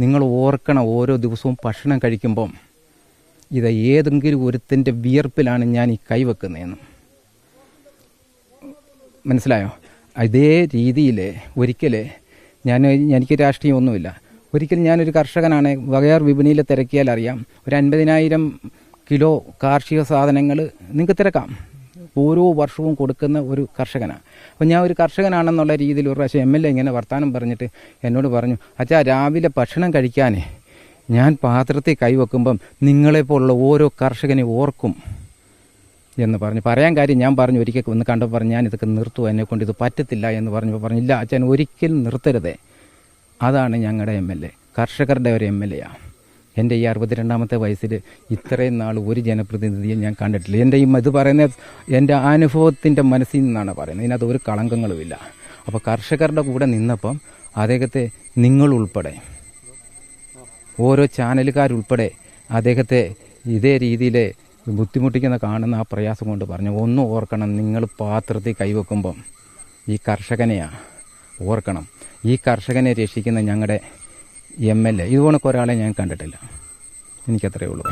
നിങ്ങൾ ഓർക്കണം ഓരോ ദിവസവും ഭക്ഷണം കഴിക്കുമ്പം ഇത് ഏതെങ്കിലും ഒരുത്തിന്റെ വിയർപ്പിലാണ് ഞാൻ ഈ കൈവെക്കുന്നതെന്ന് മനസ്സിലായോ? അതേ രീതിയിൽ ഒരിക്കൽ ഞാൻ എനിക്ക് രാഷ്ട്രീയമൊന്നുമില്ല. ഒരിക്കൽ ഞാനൊരു കർഷകനാണ്. വകയാർ വിപണിയിൽ തിരക്കിയാൽ അറിയാം ഒരു അൻപതിനായിരം കിലോ കാർഷിക സാധനങ്ങൾ നിങ്ങൾക്ക് തിരക്കാം. ഓരോ വർഷവും കൊടുക്കുന്ന ഒരു കർഷകനാണ്. അപ്പോൾ ഞാൻ ഒരു കർഷകനാണെന്നുള്ള രീതിയിൽ ഒരു പ്രാവശ്യം എം എൽ എ ഇങ്ങനെ വർത്തമാനം പറഞ്ഞിട്ട് എന്നോട് പറഞ്ഞു അച്ഛാ രാവിലെ ഭക്ഷണം കഴിക്കാനേ ഞാൻ പാത്രത്തിൽ കൈവെക്കുമ്പം നിങ്ങളെപ്പോലുള്ള ഓരോ കർഷകനെ ഓർക്കും. എന്ന് പറഞ്ഞു. പറയാൻ കാര്യം ഞാൻ പറഞ്ഞു ഒരിക്കൽ ഒന്ന് കണ്ടപ്പോൾ പറഞ്ഞു ഞാൻ ഇതൊക്കെ നിർത്തുക എന്നെ കൊണ്ട് ഇത് പറ്റത്തില്ല എന്ന് പറഞ്ഞപ്പോൾ പറഞ്ഞു ഇല്ല അച്ഛൻ ഒരിക്കലും നിർത്തരുതേ. അതാണ് ഞങ്ങളുടെ എം എൽ എ കർഷകരുടെ ഒരു എം എൽ എയാണ് എന്റെ ഈ അറുപത്തിരണ്ടാമത്തെ വയസ്സിൽ ഇത്രയും നാൾ ഒരു ജനപ്രതിനിധിയെ ഞാൻ കണ്ടിട്ടില്ല. എന്റെ ഈ ഇത് പറയുന്ന എന്റെ അനുഭവത്തിന്റെ മനസ്സിൽ നിന്നാണ് പറയുന്നത്. ഇതിനകത്ത് ഒരു കളങ്കങ്ങളുമില്ല. അപ്പോൾ കർഷകരുടെ കൂടെ നിന്നപ്പം അദ്ദേഹത്തെ നിങ്ങളുൾപ്പെടെ ഓരോ ചാനലുകാരുൾപ്പെടെ അദ്ദേഹത്തെ ഇതേ രീതിയിൽ ബുദ്ധിമുട്ടിക്കുന്ന കാണുന്ന ആ പ്രയാസം കൊണ്ട് പറഞ്ഞു ഒന്നും ഓർക്കണം നിങ്ങൾ പാത്രത്തിൽ കൈവെക്കുമ്പം ഈ കർഷകനെയാണ് ഓർക്കണം. ഈ കർഷകനെ രക്ഷിക്കുന്ന ഞങ്ങളുടെ എം എൽ എ ഇതുപോലൊക്കെ ഒരാളെ ഞാൻ കണ്ടിട്ടില്ല. എനിക്കത്രയേ ഉള്ളൂ.